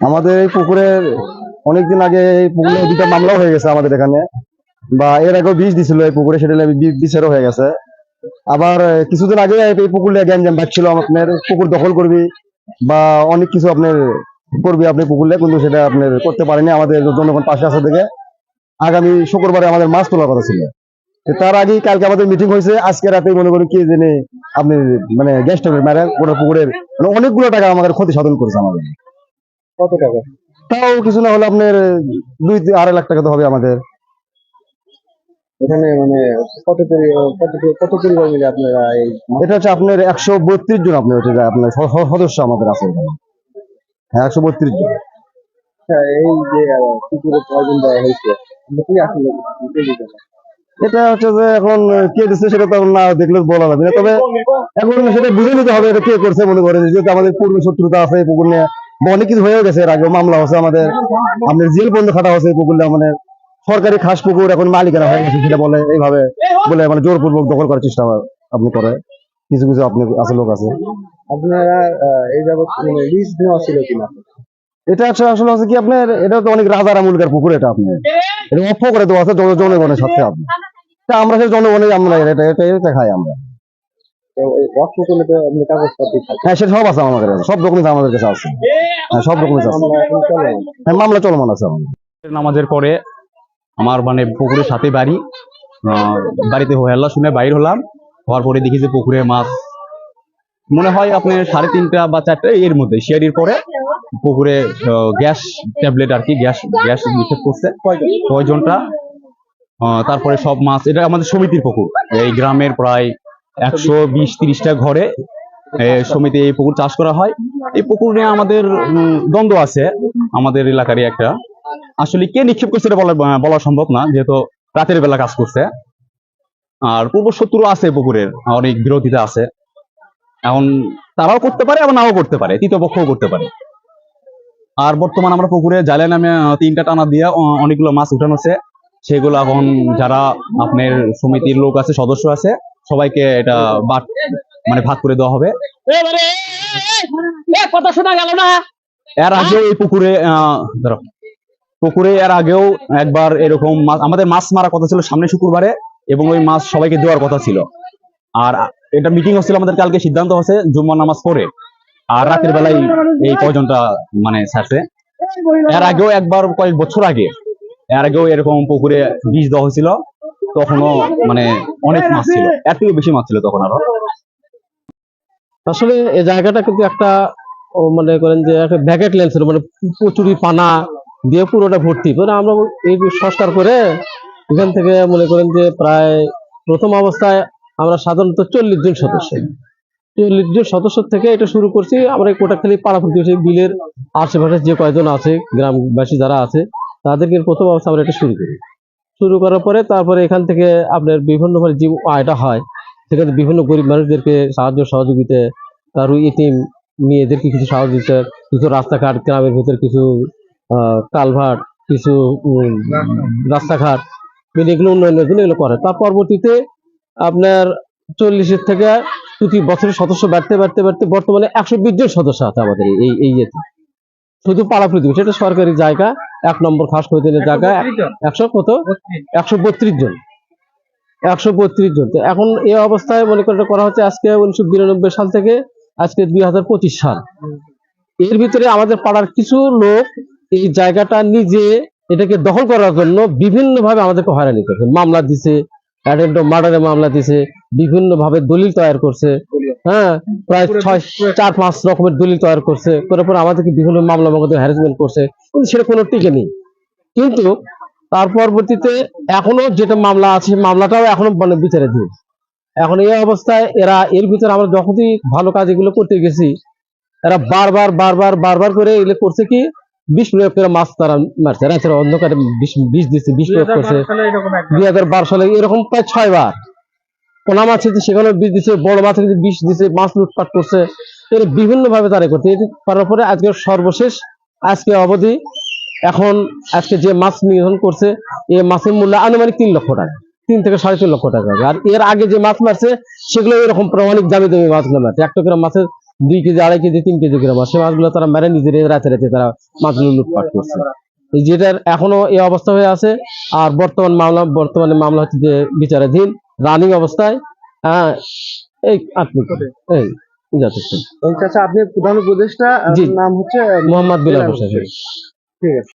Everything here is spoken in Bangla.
আমাদের এই পুকুরের অনেকদিন আগে এই পুকুরে দুটা মামলা হয়ে গেছে আমাদের এখানে। বা এর আগেও বীজ দিছিল এই পুকুরে, সেটা বিচারও হয়ে গেছে। আবার কিছুদিন আগে এই পুকুরে গ্যাঞ্জাম বাড়ছিল আপনার পুকুর দখল করবি বা অনেক কিছু আপনার করবি আপনি পুকুরে কিন্তু সেটা আপনার করতে পারেনি। আমাদের জনগণ পাশে আছে দেখে আগামী শুক্রবারে আমাদের মাছ তোলার কথা ছিল। তার আগে কালকে আমাদের মিটিং হয়েছে, আজকে রাতে মনে করেন কি জেনে আপনি মানে গ্যাস টাইমের মানে পুরো পুকুরের মানে অনেকগুলো টাকা আমাদের ক্ষতি সাধন করেছে আমাদের। কত টাকা? তাও কিছু না হলে আপনার দুই আড়াই লাখ টাকা তো হবে আমাদের। এখানে মানে কত কত পরিবার মিলে আপনারা এটা হচ্ছে আপনার একশো বত্রিশ জন আপনার হচ্ছে আপনার সদস্য আমাদের আছে হ্যাঁ একশো বত্রিশ জন। আচ্ছা, এই যে পুকুরে প্রয়োজন দেওয়া হয়েছে? কি আসলে? এটা হচ্ছে যে এখন কে দিচ্ছে সেটা তো না দেখলে বলা যাবে না। তবে এখন সেটা বুঝে নিতে হবে এটা কে করছে মনে করে যেহেতু আমাদের পূর্ব শত্রুতা আছে পুকুর নিয়ে। অনেক কিছু হয়েও গেছে, এর আগে মামলা হচ্ছে আমাদের। আমাদের জেল বন্ধ খাটা হচ্ছে এই পুকুরটা মানে সরকারি খাস পুকুর এখন মালিকানা হয়ে গেছে সেটা বলে এইভাবে, বলে মানে জোরপূর্বক দখল করার চেষ্টা আপনি করে কিছু কিছু আপনি, আছে লোক আছে। আপনারা এই মানে লিজ নেওয়া ছিল কিনা? এটা আসলে হচ্ছে কি আপনার এটা তো অনেক রাজা রামুলকার পুকুর এটা আপনি এটা অফ করে দেওয়া আছে জনগণের সাথে আপনি। তা আমরা সেই জনগণের আমরা এটা এটা এটা খাই আমরা। তো ওই অর্থ করলে তো আপনি কাগজপত্র থাকে হ্যাঁ সেটা সব আছে আমাদের কাছে সব ডকুমেন্ট আমাদের কাছে আছে। হ্যাঁ সব ডকুমেন্ট আছে। হ্যাঁ মামলা চলমান আছে আমাদের। নামাজের পরে আমার মানে পুকুরের সাথে বাড়ি আহ, বাড়িতে হেল্লা শুনে বাইর হলাম। হওয়ার পরে দেখি যে পুকুরে মাছ। মনে হয় আপনি সাড়ে তিনটা বা চারটা এর মধ্যে শেয়ারির পরে পুকুরে গ্যাস ট্যাবলেট আর কি, গ্যাস গ্যাস নিক্ষেপ করছে। কয়জনটা? তারপরে সব মাছ, এটা আমাদের সমিতির পুকুর। এই গ্রামের প্রায় একশো বিশ তিরিশটা ঘরে সমিতি এই পুকুর চাষ করা হয়। এই পুকুর নিয়ে আমাদের দ্বন্দ্ব আছে আমাদের এলাকারই একটা। আসলে কে নিক্ষেপ করছে এটা বলা বলা সম্ভব না, যেহেতু রাতের বেলা কাজ করছে। আর পূর্ব শত্রু আছে পুকুরের, অনেক বিরোধিতা আছে। এখন তারাও করতে পারে, আবার নাও করতে পারে, তৃতীয় পক্ষও করতে পারে। আর বর্তমান আমরা পুকুরে জালে নামে তিনটা টানা দিয়ে অনেকগুলো মাছ উঠানো আছে। সেগুলো এখন যারা আপনার সমিতির লোক আছে সদস্য আছে সবাইকে এটা বাট মানে ভাগ করে দেওয়া হবে। কথা শোনা গেল না? এর আগে এই পুকুরে আহ, ধরো পুকুরে এর আগেও একবার এরকম মাছ- আমাদের মাছ মারা কথা ছিল সামনে শুক্রবারে এবং ওই মাছ সবাইকে দেওয়ার কথা ছিল। আর এটা মিটিং হচ্ছিল আমাদের কালকে সিদ্ধান্ত হচ্ছে জুম্মার নামাজ পড়ে। আর রাতের বেলায় এই প্রয়োজনটা মানে ছাড়ছে? এর আগেও একবার কয়েক বছর আগে, এর আগেও এরকম পুকুরে বীজ দেওয়া হয়েছিল, তখনও মানে অনেক মাছ ছিল এর থেকেও বেশি মাছ ছিল তখন আরও। আসলে এই জায়গাটা কিন্তু একটা মনে করেন যে একটা ব্যাকেট লেন্সের মানে প্রচুরই পানা দিয়ে পুরোটা ভর্তি। মানে আমরা এই সংস্কার করে এখান থেকে মনে করেন যে প্রায় প্রথম অবস্থায় আমরা সাধারণত চল্লিশ জন সদস্য। চল্লিশ সদস্য থেকে এটা শুরু করছি। আমরা কোটাখালী পাড়া প্রতিবেশী বিলের আশেপাশে যে কয়জন আছে, গ্রামবাসী যারা আছে, তাদেরকে প্রথম অবস্থা আমরা এটা শুরু করি। শুরু করার পরে তারপরে এখান থেকে আপনার বিভিন্নভাবে যে আয়টা হয়, সেখানে বিভিন্ন গরিব মানুষদেরকে সাহায্য সহযোগিতা কারও ইতিম মেয়েদেরকে কিছু সহযোগিতা কিছু রাস্তাঘাট, গ্রামের ভিতর কিছু কালভার্ট, কিছু রাস্তাঘাট এগুলো উন্নয়নের জন্য এগুলো করে। তার পরবর্তীতে আপনার চল্লিশের থেকে প্রতি বছরের সদস্য বাড়তে বাড়তে বাড়তে বর্তমানে একশো বিশ জন সদস্য আছে আমাদের এই- এই ইয়েতে। শুধু পাড়া প্রতিবেশী এটা সরকারি জায়গা এক নম্বর খাস খৈতানের জায়গা একশো কত? একশো বত্রিশ জন। একশো বত্রিশ জন। তো এখন এই অবস্থায় মনে করে করা হচ্ছে আজকে উনিশশো বিরানব্বই সাল থেকে আজকে দুই হাজার পঁচিশ সাল। এর ভিতরে আমাদের পাড়ার কিছু লোক এই জায়গাটা নিজে এটাকে দখল করার জন্য বিভিন্নভাবে আমাদেরকে হয়রানি করছে। মামলা দিছে অ্যাটেন্ড মার্ডারের মামলা দিছে বিভিন্ন ভাবে দলিল তৈরি করছে। হ্যাঁ প্রায় ছয় চার পাঁচ রকমের দলিল তৈরি করছে। করে পরে আমাদেরকে বিভিন্ন মামলা মধ্যে হ্যারাসমেন্ট করছে। কিন্তু সেটা কোনো টিকে নেই। কিন্তু তার পরবর্তীতে এখনও যেটা মামলা আছে মামলাটাও এখনও মানে বিচারে দিন এখন এই অবস্থায় এরা এর ভিতরে আমরা যখনই ভালো কাজ এগুলো করতে গেছি এরা বারবার বারবার বারবার করে এগুলো করছে কি? বিষ প্রয়োগ করে মাছ তারা মারছে। রাতের অন্ধকারে বিষ বিষ দিচ্ছে বিষ প্রয়োগ করছে। দুই হাজার বারো সালে এরকম প্রায় ছয় বার। পোনা মাছ হচ্ছে সেখানে বিষ দিচ্ছে বড় মাছ বিষ দিচ্ছে মাছ লুটপাট করছে। এর বিভিন্ন ভাবে তারা করছে। এটি করার পরে আজকে সর্বশেষ আজকে অবধি এখন আজকে যে মাছ নিধন করছে এই মাছের মূল্য আনুমানিক তিন লক্ষ টাকা। তিন থেকে সাড়ে তিন লক্ষ টাকা। আর এর আগে যে মাছ মারছে সেগুলো এরকম প্রমাণিক দামি দামি মাছগুলো মারছে। একটা করে মাছের দুই কেজি আড়াই কেজি তিন কেজি করে সে মাছগুলো তারা মেরে নিজের রাতে রাতে তারা মাছগুলো লুটপাট করছে। এই যেটার এখনও এই অবস্থা হয়ে আছে আর বর্তমান মামলা বর্তমানে মামলা হচ্ছে যে বিচারাধীন রানিং অবস্থায় হ্যাঁ এই আপনি এই যথেষ্ট আপনি প্রধান উপদেষ্টা নাম হচ্ছে মোহাম্মদ বিলাল হোসেন। ঠিক আছে।